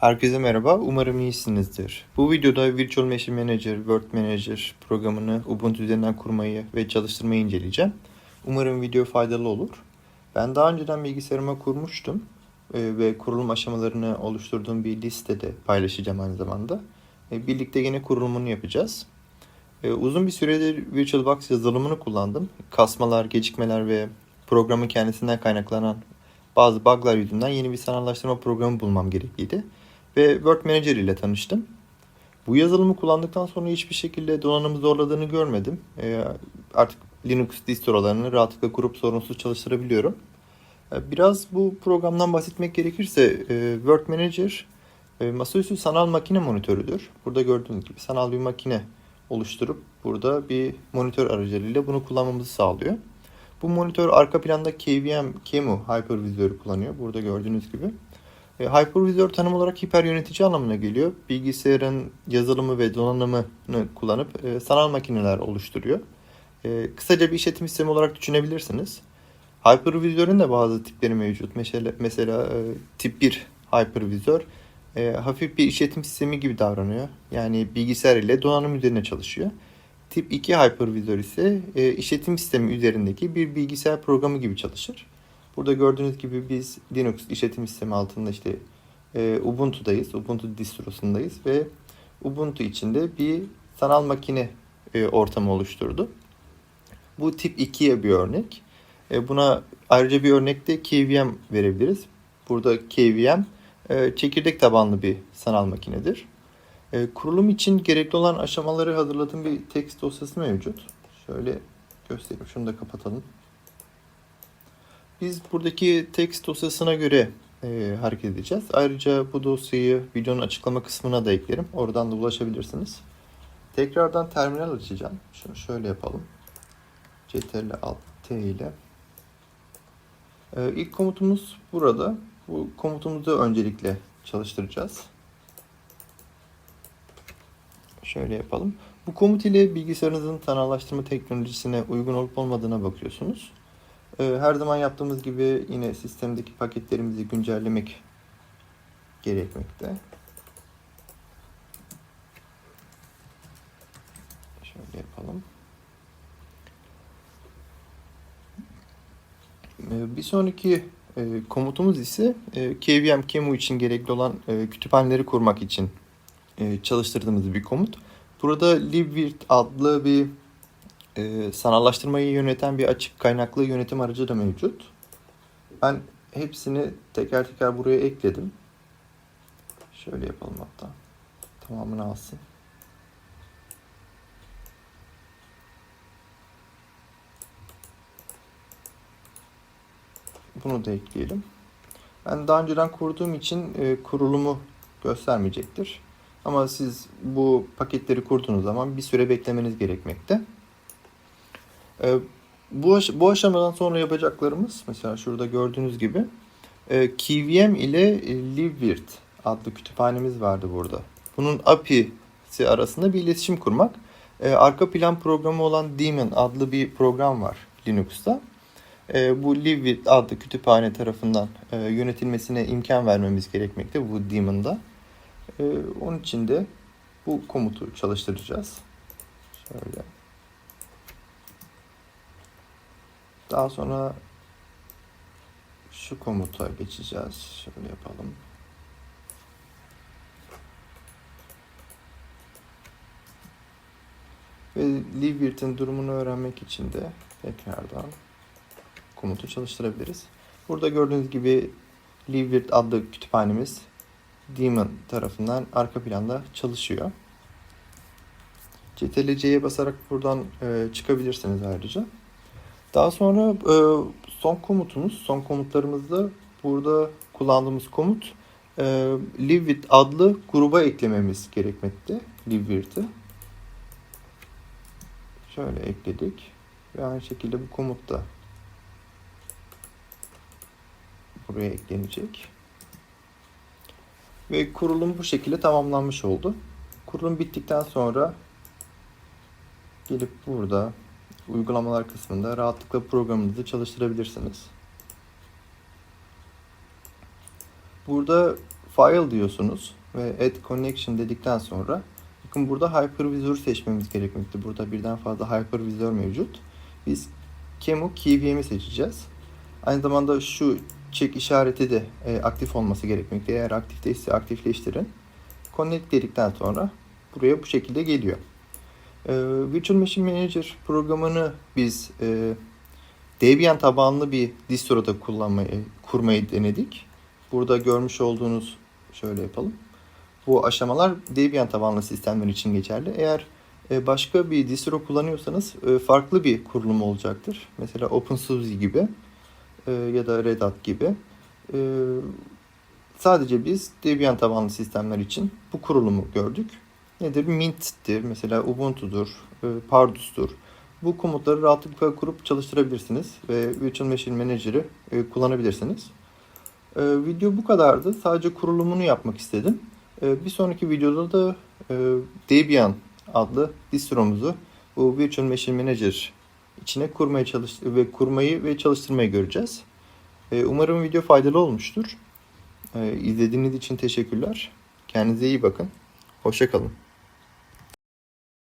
Herkese merhaba, umarım iyisinizdir. Bu videoda Virtual Machine Manager, Word Manager programını Ubuntu üzerinden kurmayı ve çalıştırmayı inceleyeceğim. Umarım video faydalı olur. Ben daha önceden bilgisayarıma kurmuştum e, ve kurulum aşamalarını oluşturduğum bir listede paylaşacağım aynı zamanda. E, Birlikte yine kurulumunu yapacağız. E, Uzun bir süredir VirtualBox yazılımını kullandım. Kasmalar, gecikmeler ve programın kendisinden kaynaklanan bazı bug'lar yüzünden yeni bir sanallaştırma programı bulmam gerekliydi ve Word Manager ile tanıştım. Bu yazılımı kullandıktan sonra hiçbir şekilde donanımı zorladığını görmedim. Ee, artık Linux distrolarını rahatlıkla kurup sorunsuz çalıştırabiliyorum. Ee, biraz bu programdan bahsetmek gerekirse e, Word Manager e, masaüstü sanal makine monitörüdür. Burada gördüğünüz gibi sanal bir makine oluşturup burada bir monitör aracılığıyla bunu kullanmamızı sağlıyor. Bu monitör arka planda KVM, KEMU hypervizörü kullanıyor. Burada gördüğünüz gibi. E, Hypervisör tanım olarak hiper yönetici anlamına geliyor. Bilgisayarın yazılımı ve donanımını kullanıp e, sanal makineler oluşturuyor. E, kısaca bir işletim sistemi olarak düşünebilirsiniz. Hypervizörün de bazı tipleri mevcut. Mesela, mesela tip 1 hypervizör e, hafif bir işletim sistemi gibi davranıyor. Yani bilgisayar ile donanım üzerine çalışıyor. Tip 2 hypervizör ise işletim sistemi üzerindeki bir bilgisayar programı gibi çalışır. Burada gördüğünüz gibi biz Linux işletim sistemi altında işte e, Ubuntu'dayız. Ubuntu distrosundayız ve Ubuntu içinde bir sanal makine e, ortamı oluşturdu. Bu tip 2'ye bir örnek. E, buna ayrıca bir örnekte KVM verebiliriz. Burada KVM e, çekirdek tabanlı bir sanal makinedir. E, kurulum için gerekli olan aşamaları hazırladığım bir text dosyası mevcut. Şöyle göstereyim. Şunu da kapatalım. Biz buradaki text dosyasına göre e, hareket edeceğiz. Ayrıca bu dosyayı videonun açıklama kısmına da eklerim. Oradan da ulaşabilirsiniz. Tekrardan terminal açacağım. Şunu şöyle yapalım. Ctrl Alt T ile. E, ilk komutumuz burada. Bu komutumuzu öncelikle çalıştıracağız. Şöyle yapalım. Bu komut ile bilgisayarınızın sanallaştırma teknolojisine uygun olup olmadığına bakıyorsunuz. Ee, her zaman yaptığımız gibi yine sistemdeki paketlerimizi güncellemek gerekmekte. Şöyle yapalım. Ee, bir sonraki e, komutumuz ise e, KVM KEMU için gerekli olan e, kütüphaneleri kurmak için çalıştırdığımız bir komut. Burada libvirt adlı bir e, sanallaştırmayı yöneten bir açık kaynaklı yönetim aracı da mevcut. Ben hepsini teker teker buraya ekledim. Şöyle yapalım hatta. Tamamını alsın. Bunu da ekleyelim. Ben daha önceden kurduğum için e, kurulumu göstermeyecektir. Ama siz bu paketleri kurduğunuz zaman bir süre beklemeniz gerekmekte. E, bu, aş bu aşamadan sonra yapacaklarımız mesela şurada gördüğünüz gibi e, KVM ile e, libvirt adlı kütüphanemiz vardı burada. Bunun API'si arasında bir iletişim kurmak. E, arka plan programı olan Daemon adlı bir program var Linux'ta. E, bu libvirt adlı kütüphane tarafından e, yönetilmesine imkan vermemiz gerekmekte bu Daemon'da. E, onun için de bu komutu çalıştıracağız. Şöyle. Daha sonra şu komuta geçeceğiz. Şöyle yapalım. Ve libvirt'in durumunu öğrenmek için de tekrardan komutu çalıştırabiliriz. Burada gördüğünüz gibi libvirt adlı kütüphanemiz Daemon tarafından arka planda çalışıyor. CTRL-C'ye basarak buradan e, çıkabilirsiniz ayrıca. Daha sonra e, son komutumuz, son komutlarımızda burada kullandığımız komut e, livewith adlı gruba eklememiz gerekmekte. livewith'i. Şöyle ekledik. Ve aynı şekilde bu komut da buraya eklenecek. Ve kurulum bu şekilde tamamlanmış oldu. Kurulum bittikten sonra gelip burada uygulamalar kısmında rahatlıkla programınızı çalıştırabilirsiniz. Burada File diyorsunuz ve Add Connection dedikten sonra bakın burada Hypervisor seçmemiz gerekmekte. Burada birden fazla Hypervisor mevcut. Biz Kemu KVM'i seçeceğiz. Aynı zamanda şu check işareti de e, aktif olması gerekmekte. Eğer aktif değilse aktifleştirin. Connect dedikten sonra buraya bu şekilde geliyor. E, Virtual Machine Manager programını biz e, Debian tabanlı bir distroda kullanmayı, kurmayı denedik. Burada görmüş olduğunuz şöyle yapalım. Bu aşamalar Debian tabanlı sistemler için geçerli. Eğer e, başka bir distro kullanıyorsanız e, farklı bir kurulum olacaktır. Mesela OpenSUSE gibi ya da Red Hat gibi. Sadece biz Debian tabanlı sistemler için bu kurulumu gördük. Nedir? Mint'tir, mesela Ubuntu'dur, e, Pardus'tur. Bu komutları rahatlıkla kurup çalıştırabilirsiniz ve Virtual Machine Manager'ı e, kullanabilirsiniz. E, Video bu kadardı. Sadece kurulumunu yapmak istedim. Bir sonraki videoda da Debian adlı distromuzu bu Virtual Machine Manager içine kurmaya çalış ve kurmayı ve çalıştırmayı göreceğiz. Umarım video faydalı olmuştur. İzlediğiniz için teşekkürler. Kendinize iyi bakın. Hoşça kalın.